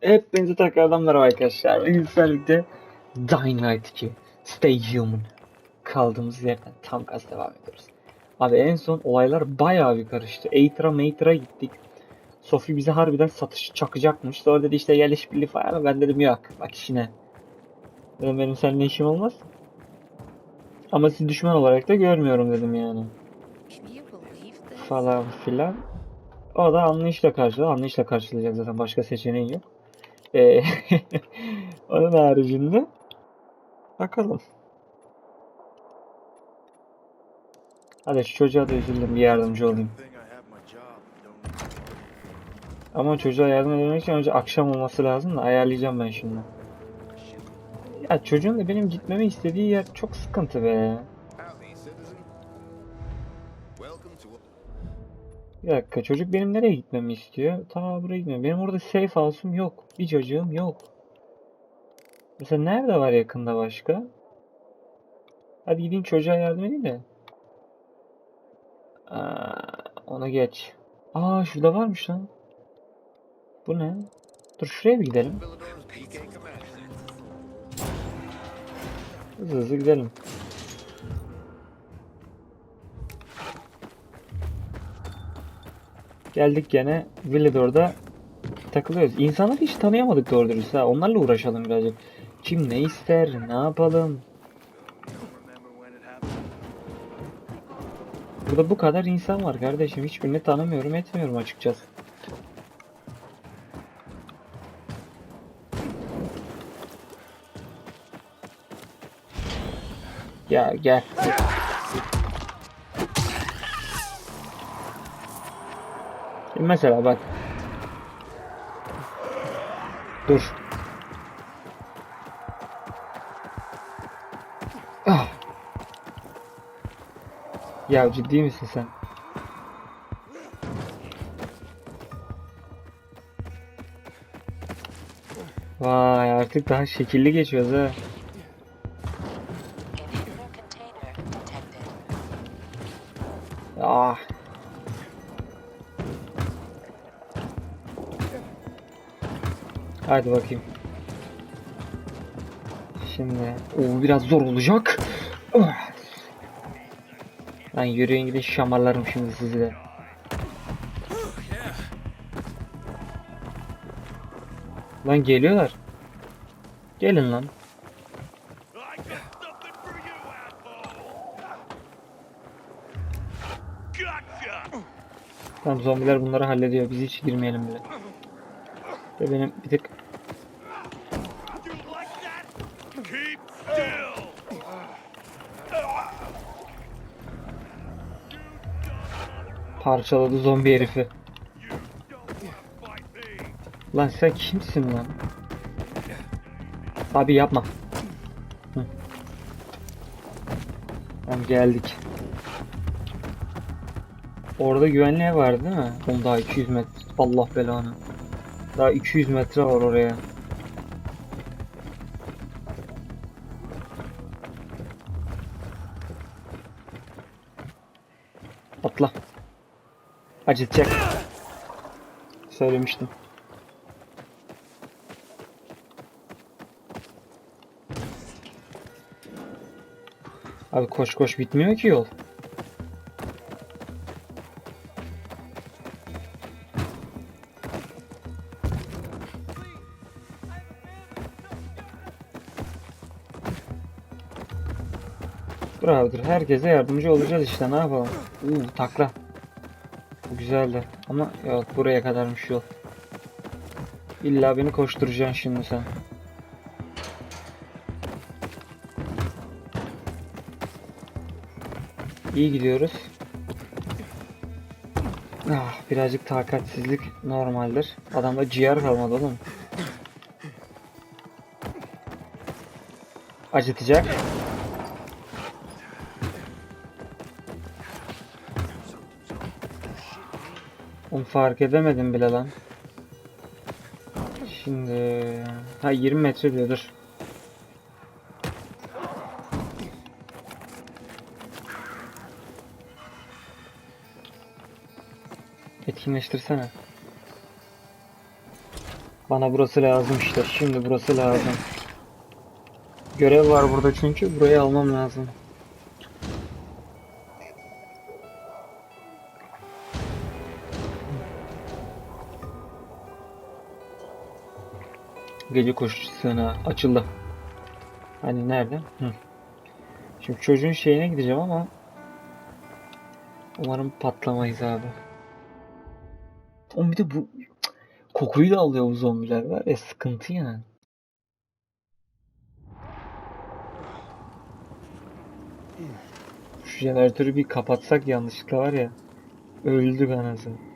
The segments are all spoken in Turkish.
Hepinize tekrardan merhaba arkadaşlar. Birlikte Dying Light 2 Stay Human kaldığımız yerden tam gaz devam ediyoruz. Abi en son olaylar bayağı bir karıştı. Aether'a Mater'a gittik. Sophie bize harbiden satış çakacakmış. Sonra dedi işte gel işbirliği falan. Ben dedim yok bak işine. Dedim benim seninle işim olmaz. Ama sizi düşman olarak da görmüyorum dedim yani. Falan filan. O da anlayışla karşıladı. Anlayışla karşılayacak zaten başka seçeneği yok. Ee, onun haricinde bakalım. Hadi şu çocuğa da üzüldüm bir yardımcı olayım. Ama çocuğa yardım edebilmek için önce akşam olması lazım da ayarlayacağım ben şimdi. Ya çocuğun da benim gitmemi istediği yer çok sıkıntı be. Bir dakika çocuk benim nereye gitmemi istiyor? Ta buraya gitmiyor. Benim orada safe house'um yok. Bir çocuğum yok. Mesela nerede var yakında başka? Hadi gideyim çocuğa yardım edeyim de. Aa, onu geç. Aa şurada varmış lan. Bu ne? Dur şuraya bir gidelim. Hızlı hızlı gidelim. Geldik gene Villador'da takılıyoruz. İnsanları hiç tanıyamadık doğru dürüst ha. Onlarla uğraşalım birazcık. Kim ne ister, ne yapalım? Burada bu kadar insan var kardeşim. Hiçbirini tanımıyorum, etmiyorum açıkçası. Ya gel. Mesela bak. Dur. Ah. Ya ciddi misin sen? Vay artık daha şekilli geçiyoruz ha. Hadi bakayım. Şimdi o biraz zor olacak. Lan yürüyün gidin şamarlarım şimdi sizi de. Lan geliyorlar. Gelin lan. Tamam zombiler bunları hallediyor. Biz hiç girmeyelim bile. Ve benim bir tık Keep still. parçaladı zombi herifi. Lan sen kimsin lan? Abi yapma. Hı. Tamam geldik. Orada güvenli ev var değil mi? Oğlum daha 200 metre. Allah belanı. Daha 200 metre var oraya. Acıtacak. Söylemiştim. Abi koş koş bitmiyor ki yol. Bravodur. Herkese yardımcı olacağız işte ne yapalım. Uuu takla. Güzeldi. Ama yok buraya kadarmış yol. İlla beni koşturacaksın şimdi sen. İyi gidiyoruz. Ah, birazcık takatsizlik normaldir. Adamda ciğer kalmadı oğlum. Acıtacak. Onu fark edemedim bile lan. Şimdi ha 20 metre diyor dur. Etkinleştirsene. Bana burası lazım işte. Şimdi burası lazım. Görev var burada çünkü burayı almam lazım. Gece koşucu açıldı. Hani nerede? Hı. Şimdi çocuğun şeyine gideceğim ama umarım patlamayız abi. Oğlum bir de bu kokuyu da alıyor bu zombiler var ya sıkıntı yani. Şu jeneratörü bir kapatsak yanlışlıkla var ya öldük anasını.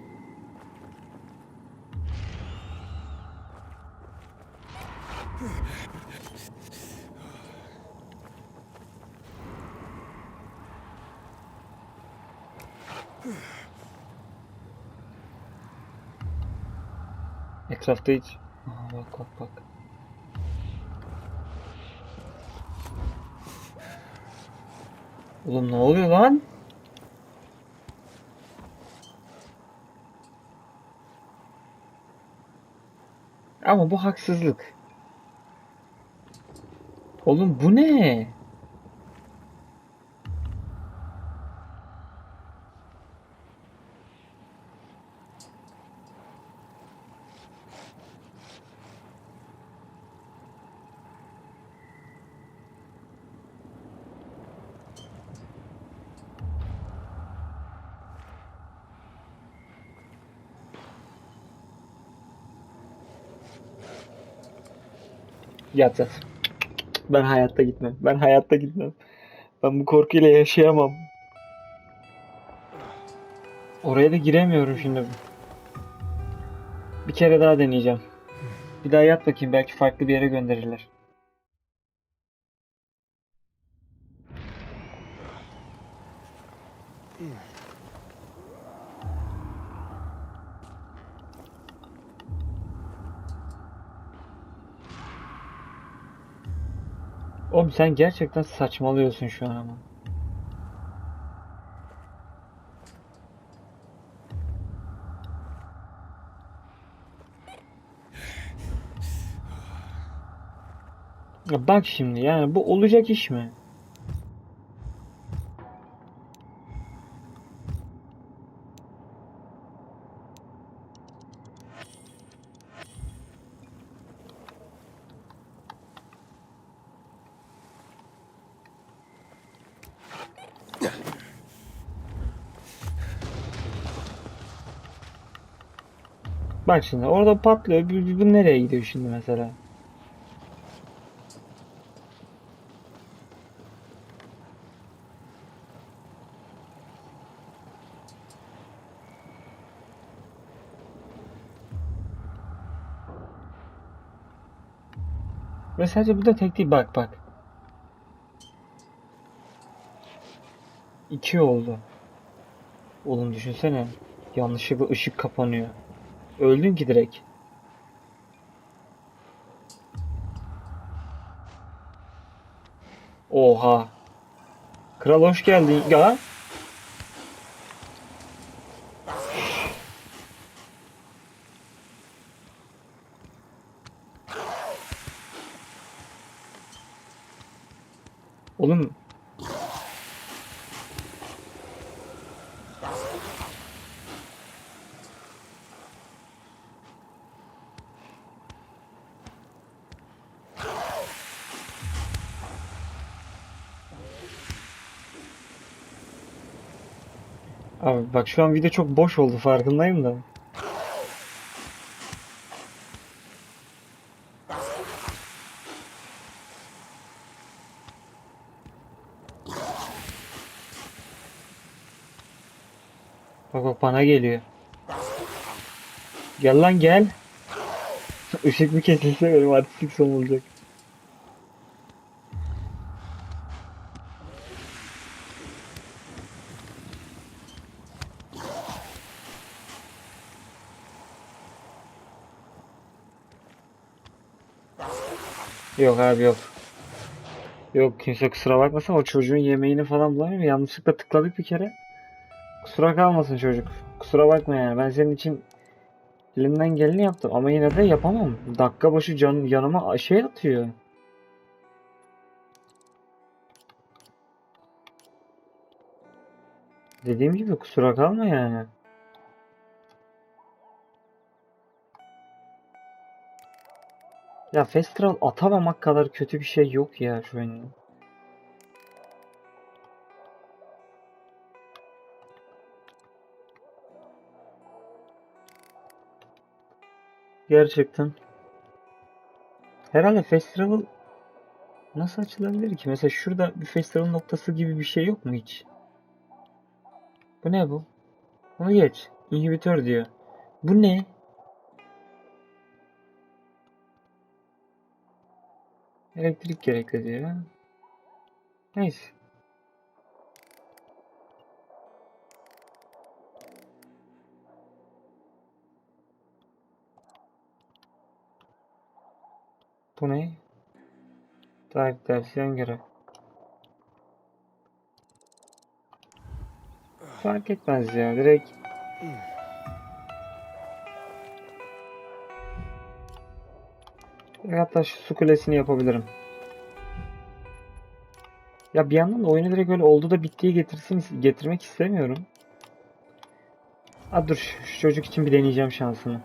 Etrafta hiç... Aa, bak bak bak. Oğlum ne oluyor lan? Ama bu haksızlık. Oğlum bu ne? Yat. Ben hayatta gitmem. Ben hayatta gitmem. Ben bu korkuyla yaşayamam. Oraya da giremiyorum şimdi. Bir kere daha deneyeceğim. Bir daha yat bakayım. Belki farklı bir yere gönderirler. Oğlum sen gerçekten saçmalıyorsun şu an ama. Bak şimdi yani bu olacak iş mi? Bak şimdi orada patlıyor. Bu, bu- nereye gidiyor şimdi mesela? Ve sadece bu da tek değil. Bak bak. İki oldu. Oğlum düşünsene. Yanlışlıkla ışık kapanıyor. Öldün ki direkt. Oha. Kral hoş geldin. Ya. Oğlum Abi bak şu an video çok boş oldu farkındayım da. Bak bak bana geliyor. Gel lan gel. Işık bir kesilse benim artistik son olacak. Yok abi yok. Yok kimse kusura bakmasın o çocuğun yemeğini falan bulamıyor mu? Yanlışlıkla tıkladık bir kere. Kusura kalmasın çocuk. Kusura bakma yani ben senin için Elimden geleni yaptım ama yine de yapamam. Dakika başı can, yanıma şey atıyor. Dediğim gibi kusura kalma yani. Ya festival atamamak kadar kötü bir şey yok ya şu oyunda. Gerçekten. Herhalde festival nasıl açılabilir ki? Mesela şurada bir festival noktası gibi bir şey yok mu hiç? Bu ne bu? Onu geç. İnhibitör diyor. Bu ne? Elektrik gerekli diyor. Neyse. Bu ne? Tarih dersiyen göre. Fark etmez ya direkt. Hatta şu su kulesini yapabilirim. Ya bir yandan da oyunu direkt öyle oldu da bittiği getirsin getirmek istemiyorum. Ha dur şu çocuk için bir deneyeceğim şansımı.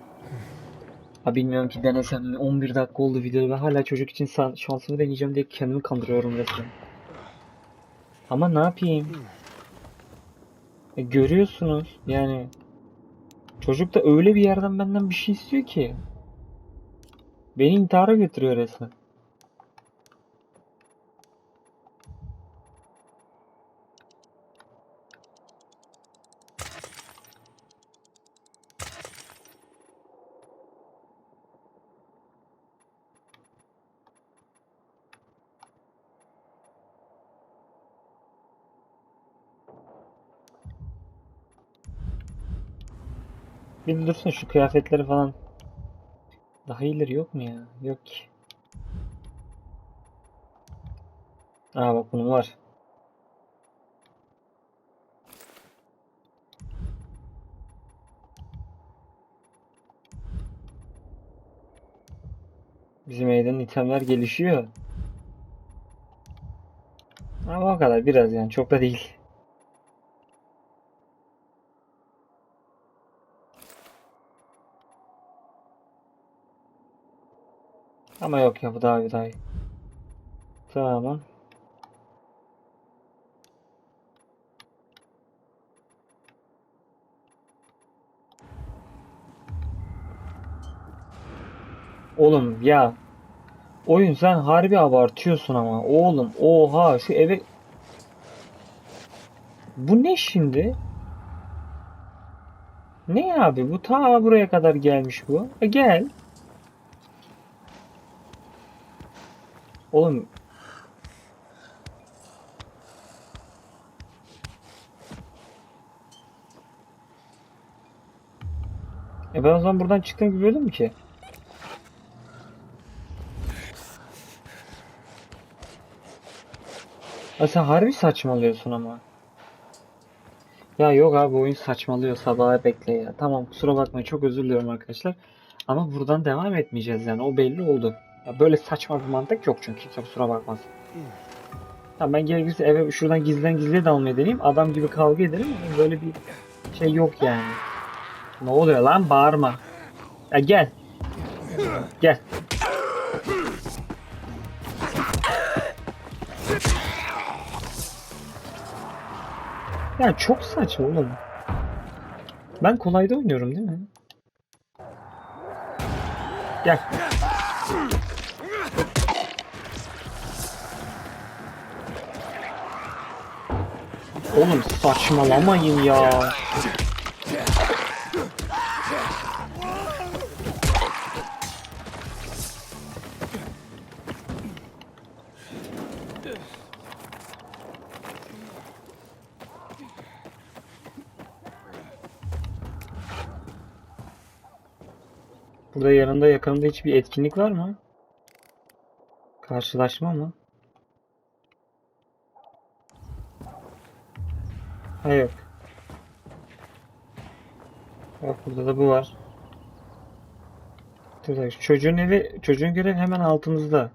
Ha bilmiyorum ki denesem mi 11 dakika oldu video ve hala çocuk için şansımı deneyeceğim diye kendimi kandırıyorum resmen. Ama ne yapayım? E, görüyorsunuz yani çocuk da öyle bir yerden benden bir şey istiyor ki beni intihara götürüyor resmen. Bir dursun şu kıyafetleri falan. Daha iyileri yok mu ya? Yok ki. Aa bak bunun var. Bizim meydanın itemler gelişiyor. Ama o kadar biraz yani çok da değil. Ama yok ya bu daha iyi daha iyi. Tamam. Oğlum ya oyun sen harbi abartıyorsun ama oğlum oha şu eve bu ne şimdi? Ne abi bu ta buraya kadar gelmiş bu. E gel. Oğlum E ben o zaman buradan çıktığım gibi öldüm mü ki? Ya sen harbi saçmalıyorsun ama. Ya yok abi oyun saçmalıyor sabaha bekle ya. Tamam kusura bakmayın çok özür diliyorum arkadaşlar. Ama buradan devam etmeyeceğiz yani o belli oldu. Ya böyle saçma bir mantık yok çünkü kimse kusura bakmasın. Tamam ben gerekirse eve şuradan gizliden gizliye dalmaya deneyeyim. Adam gibi kavga edelim. Böyle bir şey yok yani. Ne oluyor lan bağırma. Ya gel. Gel. Ya çok saçma oğlum. Ben kolayda oynuyorum değil mi? Gel. Oğlum saçmalamayın ya. Burada yanında yakınında hiçbir etkinlik var mı? Karşılaşma mı? Ha yok. Bak burada da bu var. Çocuğun evi, çocuğun görevi hemen altımızda.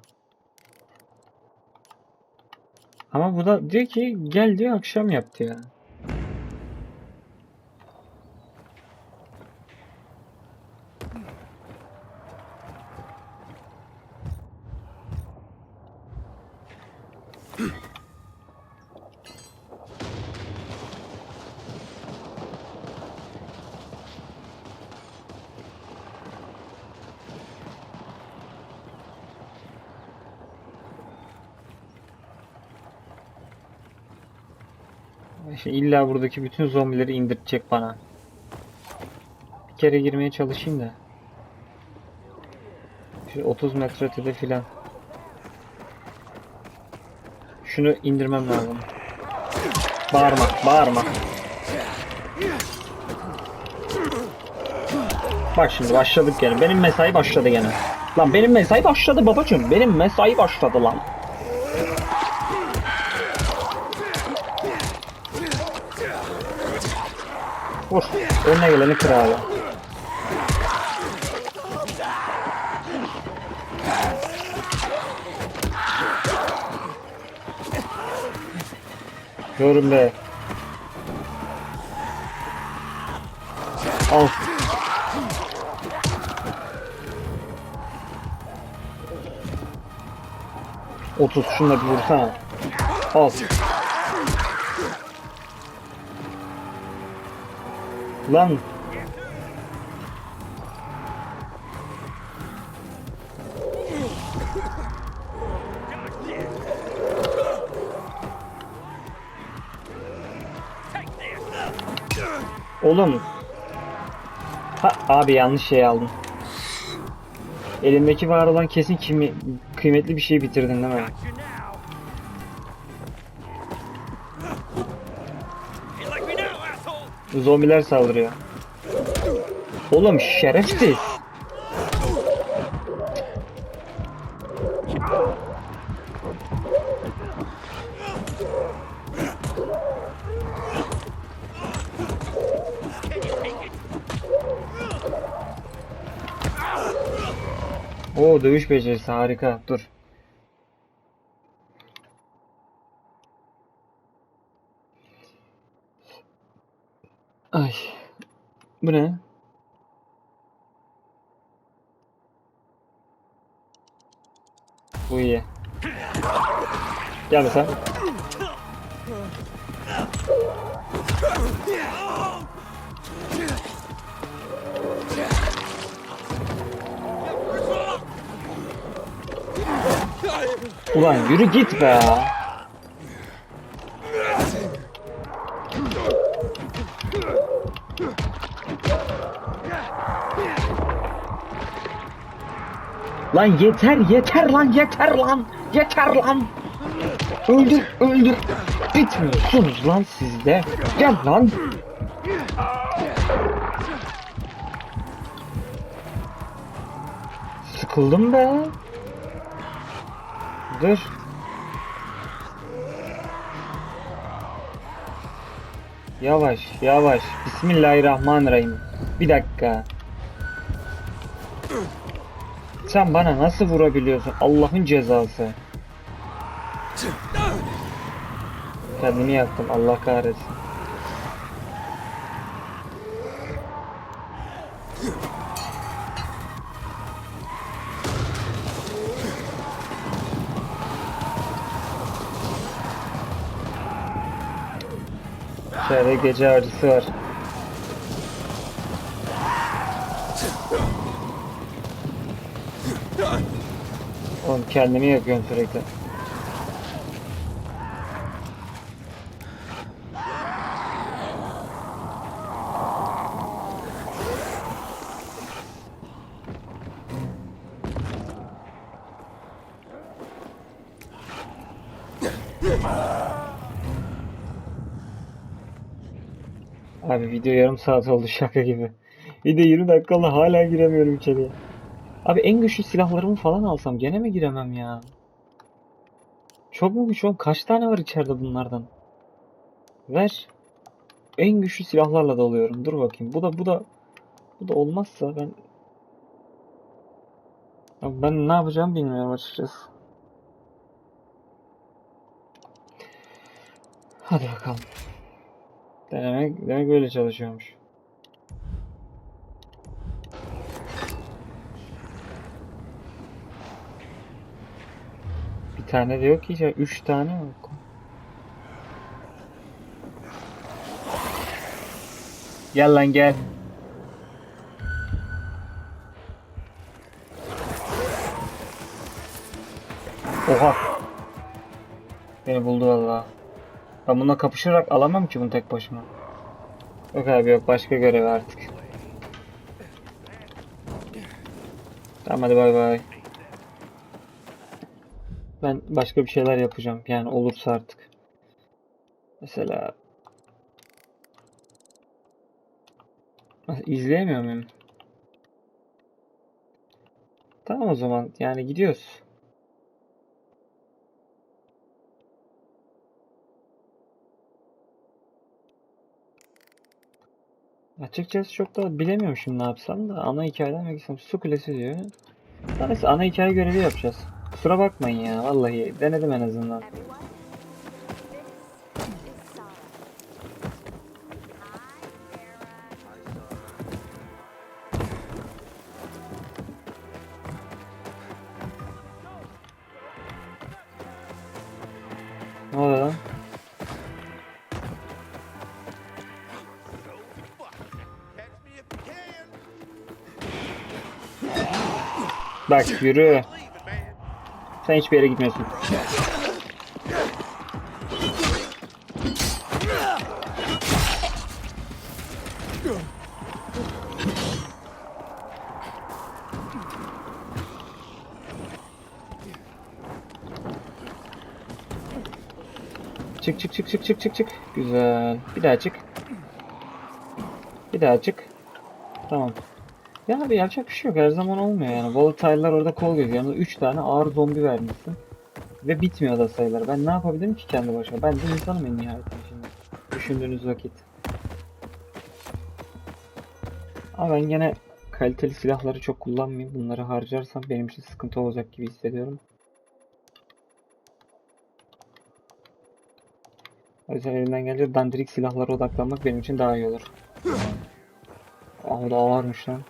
Ama bu da diyor ki gel diyor akşam yap diyor. Şimdi illa buradaki bütün zombileri indirecek bana. Bir kere girmeye çalışayım da. Şu 30 metre ötede filan. Şunu indirmem lazım. Bağırma, bağırma. Bak şimdi başladık gene. Benim mesai başladı gene. Lan benim mesai başladı babacığım. Benim mesai başladı lan. Vur. Önüne geleni kır abi. Yorum be. Al. Otuz şunla bir vursana. Al. Lan. Oğlum. Ha abi yanlış şey aldım. Elimdeki var olan kesin kimi, kıymetli bir şey bitirdin değil mi? Zombiler saldırıyor. Oğlum şerefsiz. Oo dövüş becerisi harika. Dur. Ay. Bu ne? Bu iyi. Gel sen. Ulan yürü git be. Lan yeter yeter lan yeter lan yeter lan. Öldür öldür. Bitmiyorsunuz lan sizde. Gel lan. Sıkıldım be. Dur. Yavaş yavaş. Bismillahirrahmanirrahim. Bir dakika. Sen bana nasıl vurabiliyorsun? Allah'ın cezası. Kendimi yaktım. Allah kahretsin. İçeride gece avcısı var. Kendimi yakıyorum sürekli. Abi video yarım saat oldu şaka gibi. Video 20 dakikalı hala giremiyorum içeriye. Abi en güçlü silahlarımı falan alsam gene mi giremem ya? Çok mu güçlü oğlum? Kaç tane var içeride bunlardan? Ver. En güçlü silahlarla dalıyorum. Dur bakayım. Bu da bu da bu da olmazsa ben Abi Ben ne yapacağımı bilmiyorum açıkçası. Hadi bakalım. Denemek, demek böyle çalışıyormuş. Tane de yok ki. ya, Üç tane mi? Gel lan gel. Oha. Beni buldu valla. Ben bununla kapışarak alamam ki bunu tek başıma. Yok abi yok başka görev artık. Tamam hadi bay bay. Ben başka bir şeyler yapacağım yani olursa artık. Mesela izleyemiyor muyum? Tamam o zaman yani gidiyoruz. Açıkçası çok da bilemiyorum şimdi ne yapsam da ana hikayeden gitsem su kulesi diyor. Neyse ana hikaye görevi yapacağız. Kusura bakmayın ya vallahi denedim en azından. Ne oluyor. Bak yürü. Sen hiçbir yere gitmiyorsun. Çık çık çık çık çık çık çık. Güzel. Bir daha çık. Bir daha çık. Tamam. Ya abi yapacak bir şey yok. Her zaman olmuyor yani. Volatile'lar orada kol gözü. Yanında 3 tane ağır zombi vermişsin. Ve bitmiyor da sayılar. Ben ne yapabilirim ki kendi başıma? Ben de insanım en nihayetinde şimdi. Düşündüğünüz vakit. Ama ben gene kaliteli silahları çok kullanmayayım. Bunları harcarsam benim için sıkıntı olacak gibi hissediyorum. O yüzden elimden gelince dandirik silahlara odaklanmak benim için daha iyi olur. Aa, o da ağırmış lan.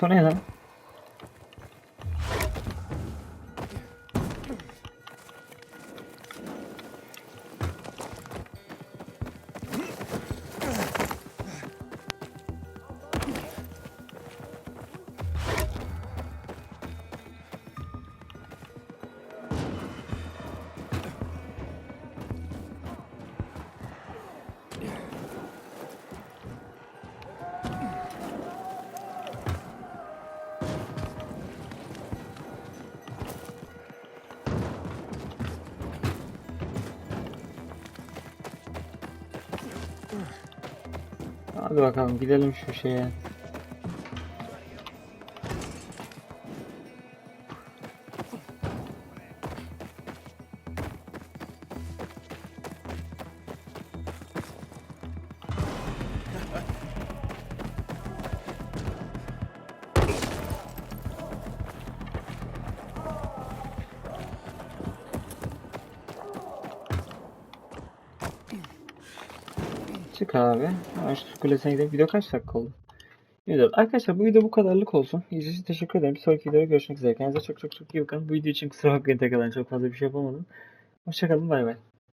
Bu ne lan? Hadi bakalım gidelim şu şeye. Çık abi. Su kulesine gidelim. Video kaç dakika oldu? Video. Arkadaşlar bu video bu kadarlık olsun. İzlediğiniz için teşekkür ederim. Bir sonraki videoda görüşmek üzere. Kendinize çok çok çok iyi bakın. Bu video için kusura bakmayın tekrardan çok fazla bir şey yapamadım. Hoşçakalın bay bay.